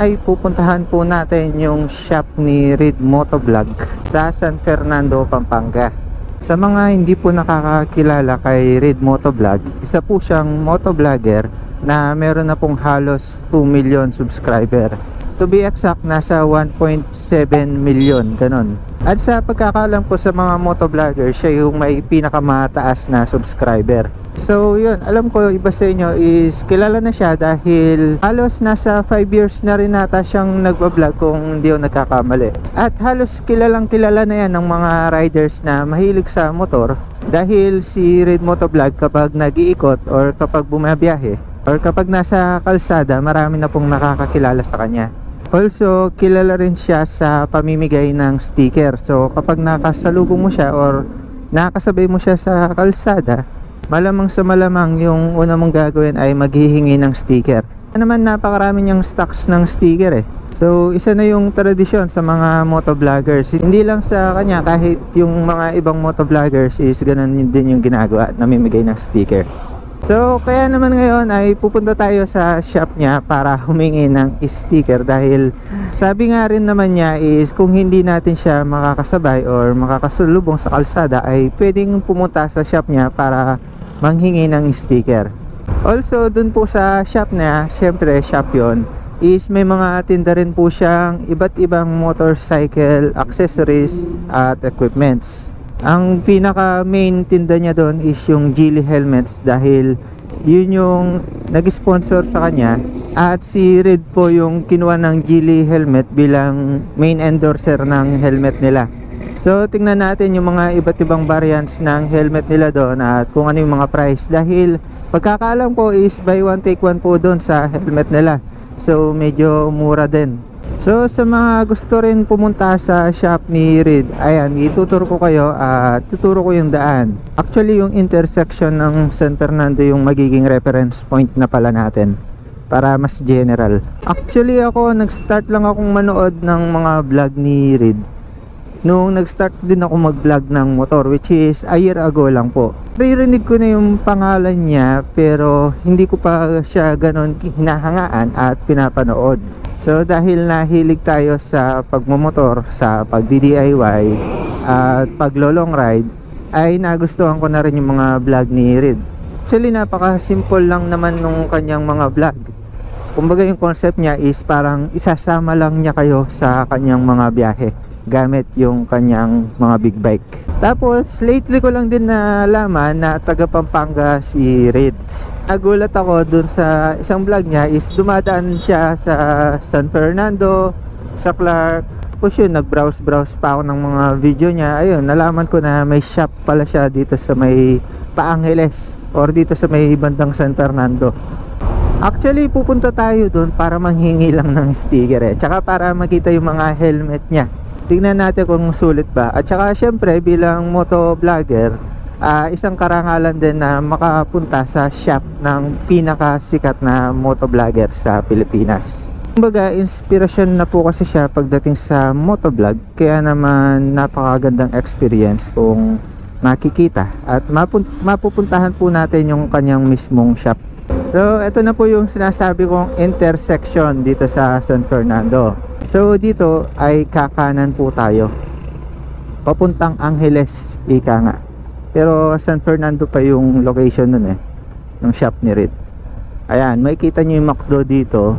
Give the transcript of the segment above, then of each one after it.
ay pupuntahan po natin yung shop ni Reed Motovlog sa San Fernando, Pampanga. Sa mga hindi po nakakakilala kay Reed Motovlog, isa po siyang motovlogger na meron na pong halos 2 million subscriber. To be exact, nasa 1.7 million, ganon. At sa pagkakalam ko sa mga motovlogger, siya yung may pinakamataas na subscriber. So yun, alam ko iba sa inyo is kilala na siya dahil halos nasa 5 years na rin nata siyang nagbablog kung hindi ako nagkakamali. At halos kilalang kilala na yan ng mga riders na mahilig sa motor dahil si Red Motovlog kapag nag-iikot or kapag bumabiyahe or kapag nasa kalsada marami na pong nakakakilala sa kanya. Also, kilala rin siya sa pamimigay ng sticker. So, kapag nakasalubong mo siya or nakasabay mo siya sa kalsada, malamang sa malamang yung una mong gagawin ay maghihingi ng sticker. Ano naman napakarami niyang stocks ng sticker eh. So, isa na yung tradisyon sa mga motovloggers. Hindi lang sa kanya, kahit yung mga ibang motovloggers is ganun din yung ginagawa, namimigay ng sticker. So, kaya naman ngayon ay pupunta tayo sa shop niya para humingi ng sticker dahil sabi nga rin naman niya is kung hindi natin siya makakasabay or makakasulubong sa kalsada ay pwedeng pumunta sa shop niya para manghingi ng sticker. Also, dun po sa shop niya, syempre shop yon is may mga tinda rin po siyang iba't ibang motorcycle accessories at equipments. Ang pinaka main tinda niya doon is yung Geely helmets dahil yun yung nag-sponsor sa kanya at si Red po yung kinuha ng Geely helmet bilang main endorser ng helmet nila. So tingnan natin yung mga iba't ibang variants ng helmet nila doon at kung ano yung mga price dahil pagkakaalam ko is buy one take one po doon sa helmet nila. So medyo mura din. So sa mga gusto rin pumunta sa shop ni Reed, ayan, ituturo ko kayo at tuturo ko yung daan. Actually yung intersection ng San Fernando yung magiging reference point na pala natin para mas general. Actually ako nag-start lang akong manood ng mga vlog ni Reed nung nag-start din ako mag-vlog ng motor which is a year ago lang po. Ririnig ko na yung pangalan niya pero hindi ko pa siya ganon hinahangaan at pinapanood. So dahil nahilig tayo sa pagmumotor, sa pagdi-DIY at paglo-long ride ay nagustuhan ko na rin yung mga vlog ni Reed. Actually napaka-simple lang naman nung kanyang mga vlog. Kumbaga yung concept niya is parang isasama lang niya kayo sa kanyang mga biyahe gamit yung kanyang mga big bike. Tapos lately ko lang din nalaman na taga Pampanga si Reed. Nagulat ako dun sa isang vlog niya is dumadaan siya sa San Fernando, sa Clark. Tapos yun, nag-browse-browse pa ako ng mga video niya. Ayun, nalaman ko na may shop pala siya dito sa may Paangeles or dito sa may bandang San Fernando. Actually, pupunta tayo doon para manghingi lang ng sticker eh. Tsaka para makita yung mga helmet niya. Tingnan natin kung sulit ba. At tsaka syempre bilang moto vlogger, ah, isang karangalan din na makapunta sa shop ng pinakasikat na moto vlogger sa Pilipinas. Kumbaga, inspirasyon na po kasi siya pagdating sa motovlog. Kaya naman napakagandang experience kung makikita at mapupuntahan po natin yung kanyang mismong shop. So, ito na po yung sinasabi kong intersection dito sa San Fernando. So, dito ay kakanan po tayo. Papuntang Angeles, ika nga. Pero San Fernando pa yung location nun eh. Ng shop ni Rit. Ayan, makikita nyo yung McDo dito.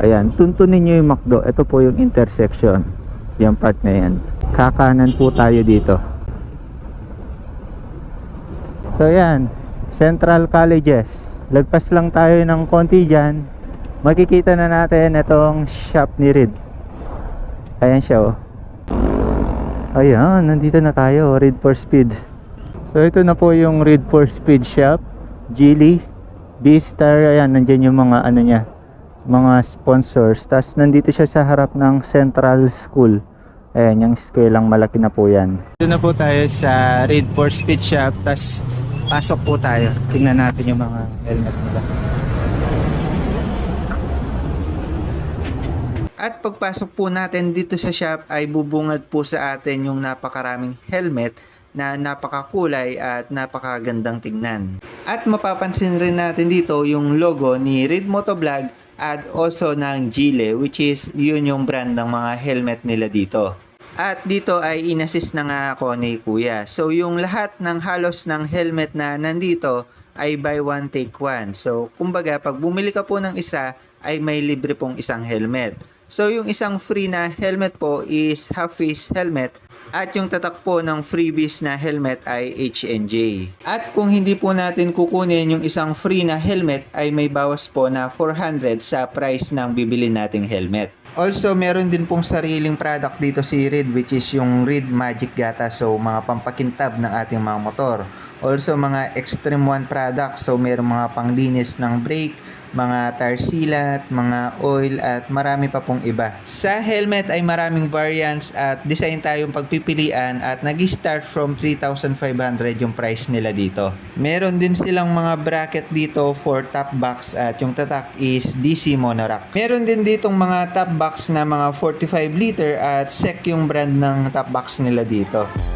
Ayan, tuntunin nyo yung McDo. Ito po yung intersection. Yung part na yan. Kakanan po tayo dito. So, ayan. Central Colleges. Lagpas lang tayo ng konti dyan. Makikita na natin itong shop ni Reed. Ayan siya oh. Ayan, nandito na tayo. Read for Speed. So ito na po yung Read for Speed shop. Geely. B-Star. Ayan, nandyan yung mga ano niya. Mga sponsors. Tapos nandito siya sa harap ng Central School. Ayan, yung eskweleng malaki na po yan. Dito na po tayo sa Read for Speed shop. Tapos pasok po tayo. Tingnan natin yung mga helmet nila. At pagpasok po natin dito sa shop ay bubungad po sa atin yung napakaraming helmet na napakakulay at napakagandang tignan. At mapapansin rin natin dito yung logo ni Reed Motovlog at also ng Gile which is yun yung brand ng mga helmet nila dito. At dito ay inassist na nga ako ni Kuya. So yung lahat ng halos ng helmet na nandito ay buy one take one. So kumbaga pag bumili ka po ng isa ay may libre pong isang helmet. So yung isang free na helmet po is half face helmet at yung tatak po ng freebies na helmet ay HNJ. At kung hindi po natin kukunin yung isang free na helmet ay may bawas po na 400 sa price ng bibili nating helmet. Also, meron din pong sariling product dito si Reed which is yung Reed Magic Gata. So, mga pampakintab ng ating mga motor. Also, mga Extreme One product. So, meron mga panglinis ng brake, mga tire sealant, mga oil at marami pa pong iba. Sa helmet ay maraming variants at design tayong pagpipilian at nag-start from 3,500 yung price nila dito. Meron din silang mga bracket dito for top box at yung tatak is DC monorack. Meron din ditong mga top box na mga 45 liter at SEC yung brand ng top box nila dito.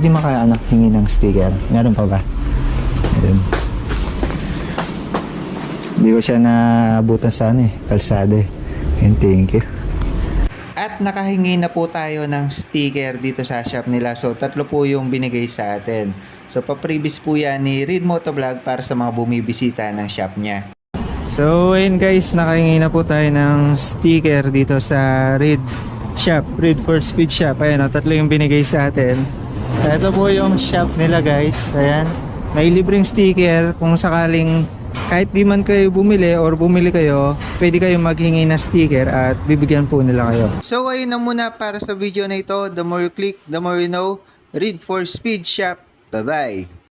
Pwede maka ano, hingi ng sticker. Meron pa ba? Meron. Hindi ko siya naabutan sa ano eh, kalsada eh. And thank you. At nakahingi na po tayo ng sticker dito sa shop nila. So, tatlo po yung binigay sa atin. So, pa-previous po yan ni Reed Motovlog para sa mga bumibisita ng shop niya. So, ayun guys, nakahingi na po tayo ng sticker dito sa Reed Shop, Reed for Speed Shop. Ayan, o, tatlo yung binigay sa atin. Ito po yung shop nila guys. Ayan. May libreng sticker kung sakaling kahit di man kayo bumili or bumili kayo, pwede kayo maghingi ng sticker at bibigyan po nila kayo. So ayun na muna para sa video na ito. The more you click, the more you know. Read for Speed Shop. Bye-bye.